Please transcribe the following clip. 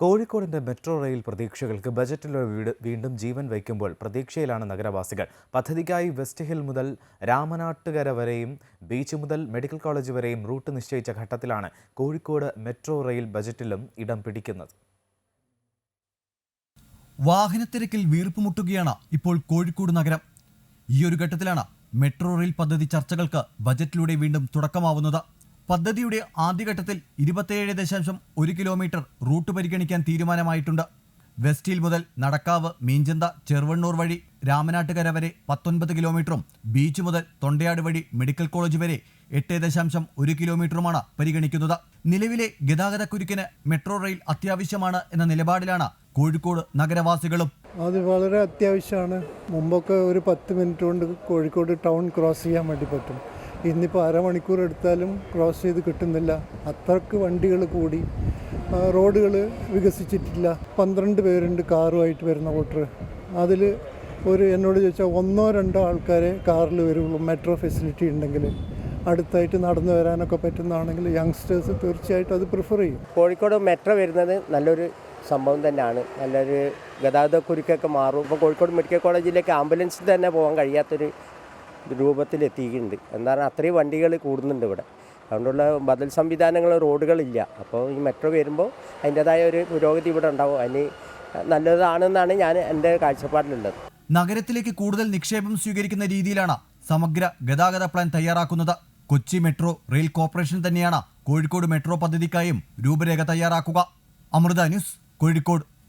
കോഴിക്കോടിന്റെ metro rail പ്രതീക്ഷകൾക്ക് ബജറ്റിലെ വീട് വീണ്ടും ജീവൻ വയ്ക്കുമ്പോൾ പ്രതീക്ഷയിലാണ് നഗരവാസികൾ. പദ്ധതിക്കായി വെസ്റ്റ് ഹിൽ മുതൽ രാമനാട്ടുകര വരെയും ബീച്ച് മുതൽ മെഡിക്കൽ കോളേജ് വരെയും റൂട്ട് നിശ്ചയിച്ച ഘട്ടത്തിലാണ് കോഴിക്കോട് മെട്രോ റെയിൽ ബജറ്റിലും ഇടം പിടിക്കുന്നത്. വാഹനത്തിരക്കിൽ വീർപ്പുമുട്ടുകയാണ് ഇപ്പോൾ കോഴിക്കോട് നഗരം. ഈ ഒരു ഘട്ടത്തിലാണ് മെട്രോ റെയിൽ പദ്ധതി ചർച്ചകൾക്ക് ബജറ്റിലൂടെ വീണ്ടും തുടക്കമാവുന്നത്. പദ്ധതിയുടെ ആദ്യഘട്ടത്തിൽ ഇരുപത്തിയേഴ് ദശാംശം ഒരു കിലോമീറ്റർ റൂട്ട് പരിഗണിക്കാൻ തീരുമാനമായിട്ടുണ്ട്. വെസ്റ്റ് ഹിൽ മുതൽ നടക്കാവ് മീഞ്ചന്ത ചെറുവണ്ണൂർ വഴി രാമനാട്ടുകര വരെ പത്തൊൻപത് കിലോമീറ്ററും ബീച്ച് മുതൽ തൊണ്ടയാട് വഴി മെഡിക്കൽ കോളേജ് വരെ എട്ട് ദശാംശം ഒരു കിലോമീറ്ററുമാണ് പരിഗണിക്കുന്നത്. നിലവിലെ ഗതാഗതക്കുരുക്കിന് മെട്രോ റെയിൽ അത്യാവശ്യമാണ് എന്ന നിലപാടിലാണ് കോഴിക്കോട് നഗരവാസികളും. അത് വളരെ അത്യാവശ്യമാണ്. മുമ്പൊക്കെ ഒരു പത്ത് മിനിറ്റ് കൊണ്ട് കോഴിക്കോട് ടൗൺ ക്രോസ് ചെയ്യാൻ വേണ്ടി പറ്റും. ഇന്നിപ്പോൾ അരമണിക്കൂർ എടുത്താലും ക്രോസ് ചെയ്ത് കിട്ടുന്നില്ല. അത്രയ്ക്ക് വണ്ടികൾ കൂടി. റോഡുകൾ വികസിച്ചിട്ടില്ല. പന്ത്രണ്ട് പേരുണ്ട് കാറുമായിട്ട് വരുന്ന വോട്ടർ അതിൽ ഒരു എന്നോട് ചോദിച്ചാൽ ഒന്നോ രണ്ടോ ആൾക്കാരെ കാറിൽ വരുള്ളൂ മെട്രോ ഫെസിലിറ്റി ഉണ്ടെങ്കിൽ അടുത്തായിട്ട് നടന്നു വരാനൊക്കെ പറ്റുന്നതാണെങ്കിൽ യങ്സ്റ്റേഴ്സ് തീർച്ചയായിട്ടും അത് പ്രിഫർ ചെയ്യും. കോഴിക്കോട് മെട്രോ വരുന്നത് നല്ലൊരു സംഭവം തന്നെയാണ്. നല്ലൊരു ഗതാഗത കുരുക്കൊക്കെ മാറും. ഇപ്പോൾ കോഴിക്കോട് മെഡിക്കൽ കോളേജിലേക്ക് ആംബുലൻസിൽ തന്നെ പോകാൻ കഴിയാത്തൊരു രൂപത്തിലെത്തിയിട്ടുണ്ട്. എന്താണ് അത്രയും വണ്ടികൾ കൂടുന്നുണ്ട് ഇവിടെ. അതുകൊണ്ടുള്ള ബദൽ സംവിധാനങ്ങൾ റോഡുകളില്ല. അപ്പോൾ ഈ മെട്രോ വരുമ്പോൾ അതിന്റെതായ ഒരു പുരോഗതി ഇവിടെ ഉണ്ടാവും. അതിന് നല്ലതാണെന്നാണ് ഞാൻ എന്റെ കാഴ്ചപ്പാടിലുള്ളത്. നഗരത്തിലേക്ക് കൂടുതൽ നിക്ഷേപം സ്വീകരിക്കുന്ന രീതിയിലാണ് സമഗ്ര ഗതാഗത പ്ലാൻ തയ്യാറാക്കുന്നത്. കൊച്ചി മെട്രോ റെയിൽ കോർപ്പറേഷൻ തന്നെയാണ് കോഴിക്കോട് മെട്രോ പദ്ധതിക്കായും രൂപരേഖ തയ്യാറാക്കുക. അമൃത ന്യൂസ് കോഴിക്കോട്.